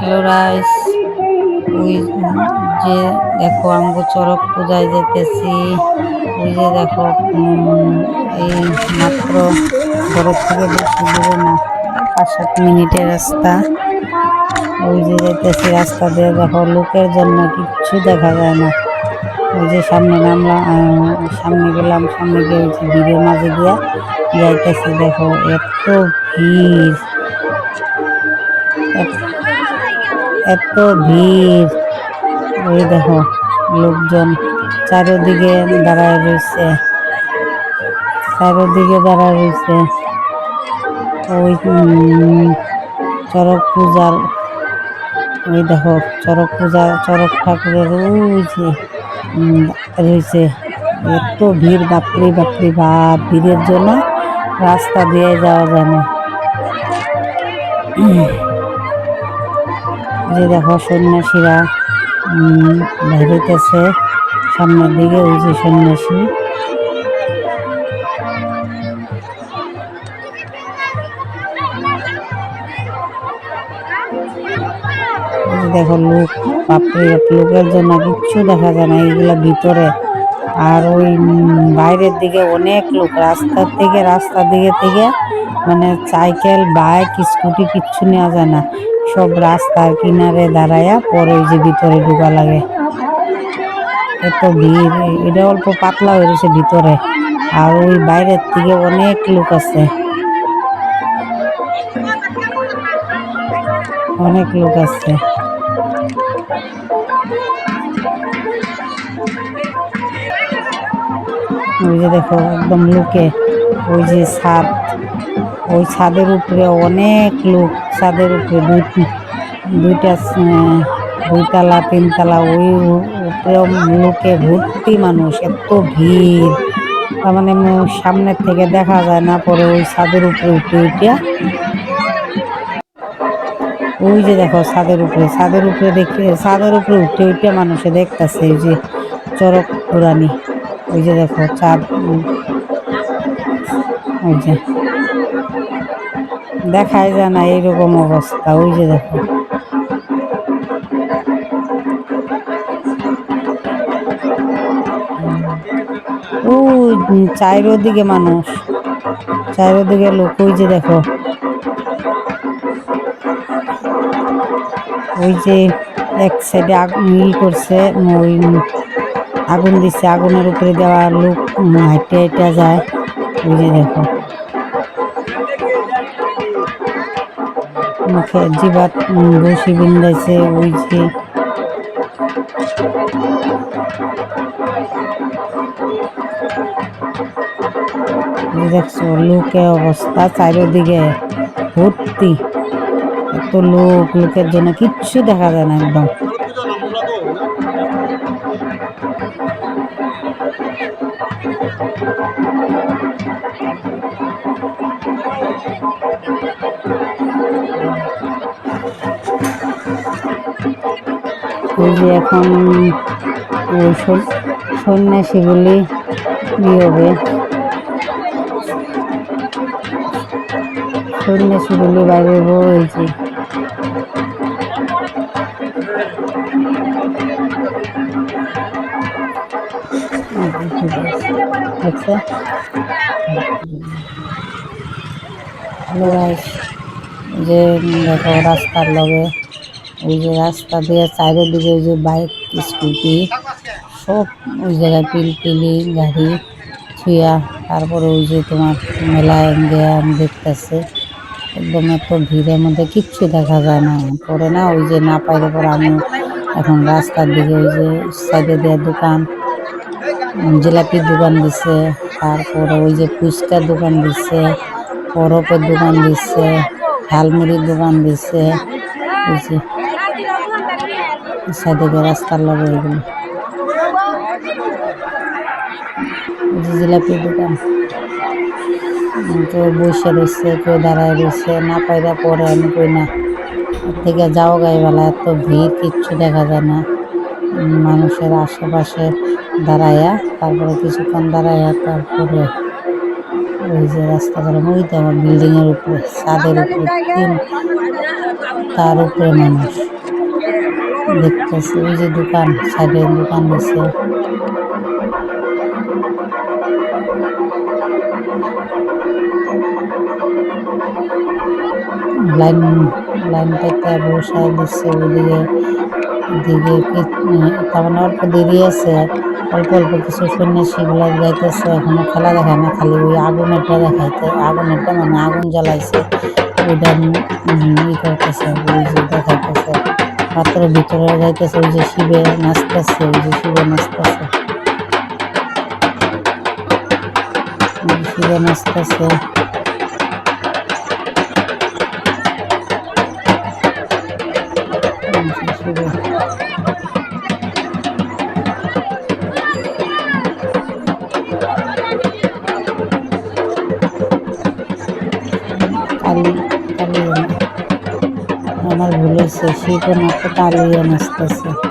Hello rice. ওই যে দেখো আমগো চরক পূজায় যেতেছি। ওই যে দেখো এই মাত্র ঘরের থেকে বেশি দূরে না, পাঁচ সাত মিনিটের রাস্তা। ওই যে যেতেছি রাস্তা দিয়ে, দেখো লোকের জন্য কিচ্ছু দেখা যায় না। ওই যে সামনে নামলাম সামনে গেলাম, সামনে গিয়ে ওই যে ভিড়ের মাঝে দিয়া যাইতেছি। দেখো এত ভিড় এত- ভিড়। ওই দেখো, লোকজন চারিদিকে দাঁড়ায় রয়েছে। চারিদিকে দাঁড়ায় রয়েছে। ওই চড়ক পূজার, ওই দেখো, চড়ক পূজা, চড়ক ঠাকুরের ওই যে রয়েছে। এত ভিড়, বাপরি বাপরি, বাপ, ভিড়ের জন্য রাস্তা দিয়ে যাওয়া যায় না। যে দেখো সন্ন্যাসীরা বেরোতেছে। সামনের দিকে ওই যে সন্ন্যাসী। দেখো লোক বাপরে লোকের জন্য কিচ্ছু দেখা যায় না, এইগুলা ভিতরে। আর ওই বাইরের দিকে অনেক লোক, রাস্তার থেকে, রাস্তার দিকে থেকে মানে সাইকেল, বাইক, স্কুটি কিচ্ছু নেওয়া যায় না। সব রাস্তার কিনারে দাঁড়ায়া পরে ওই যে ভিতরে ঢোকা লাগে। এত ভিড় এটা অল্প পাতলা হয়ে গেছে ভিতরে। আর ওই বাইরের থেকে অনেক লোক আছে। অনেক লোক আছে। ওই যে দেখো একদম লোকে, ওই যে ছাদ, ওই ছাদের উপরে অনেক লোক। ছাদের উপরে দুই দুইটা দুইতলা, তিনতলা, ওই লোকে ভর্তি মানুষ, এত ভিড়। তার মানে সামনের থেকে দেখা যায় না, পরে ওই ছাদের উপরে উঠে উঠে। ওই যে দেখো ছাদের উপরে ছাদের উপরে দেখে ছাদের উপরে উঠে উঠে মানুষে দেখতেছে, ওই যে চরক পুরানি ওই যে দেখো চাঁদ ওই যে। দেখাই যায় না, এইরকম অবস্থা, ওই যে দেখো। ওই চারিদিকে মানুষ, চারিদিকে লোক, ওই যে দেখো। ওই যে এক সাইডে আগুন ই করছে, ওই আগুন দিচ্ছে, আগুনের উপরে দেওয়া লোক হাইটে হাইটে যায়, ওই যে দেখো। মুখে জিবাত উম, বসি বিন্দাইছে ওই যে এই দেখছ লোকে অবস্থা চারিদিকে ভর্তি এত লোক লোকের জন্য কিচ্ছু দেখা যায় না একদম ওই যে এখন সন্ন্যাসীগুলি হবে। সন্ন্যাসীগুলি বাইরে হয়েছে আচ্ছা। যে দেখো রাস্তার লগে ওই যে রাস্তা দিয়ে চারিদিকে যে বাইক, স্কুটি, সব ওই জায়গায় পিলপিলি গাড়ি থুয়া তারপরে ওই যে তোমার মেলায় গিয়ে দেখতেছে। একদম এত ভিড়ের মধ্যে কিচ্ছু দেখা যায় না। পরে না ওই যে না পাইলে পরে আমি এখন রাস্তার দিকে ওই যে সাইডে দেওয়ার দোকান জিলাপির দোকান দিছে। তারপরে ওই যে ফুচকার দোকান দিছে বরফের দোকান দিচ্ছে ঝালমুড়ির দোকান দিচ্ছে ওই যে সাইডে রাস্তার লগে এগুলো। ওই জিলাপির দোকান। কেউ বসে রয়েছে, কেউ দাঁড়ায় রয়েছে, না পাইরা পরে আমি কই না। থেকে যাও গাইবেলা এত ভিড়, কিচ্ছু দেখা যায় না। মানুষের আশেপাশে দাঁড়াইয়া তারপরে কিছুক্ষণ দাঁড়াইয়া তারপরে ওই যে রাস্তা করে ওইতে আমার বিল্ডিং এর উপরে, ছাদের উপরে তার উপরে মানুষ। দেখতেছে ওই যে দোকান, সাইডে দোকান দিছে লাইন লাইনটাতে বসায় দিচ্ছে ওইদিকে দিকে তার মানে অল্প দেরি আছে, অল্প অল্প কিছু সন্ন্যাসীগুলো যাইতেছে, এখনও খেলা দেখায় না, খালি ওই আগুনেরটা দেখাইতে, আগুনেরটা মানে আগুন জ্বালাইছে, ওইটা ই করতেছে, ওই দেখাইতেছে। পাত্রের ভিতরে যাইতেছে ওই যে শিবে নাচতেছে ওই যে শিবে নাচতেছে। শিবে নাচতেছে। শিবে ভুল হয়েছে শিব নাচতে তালিয়ে নাচতেছে।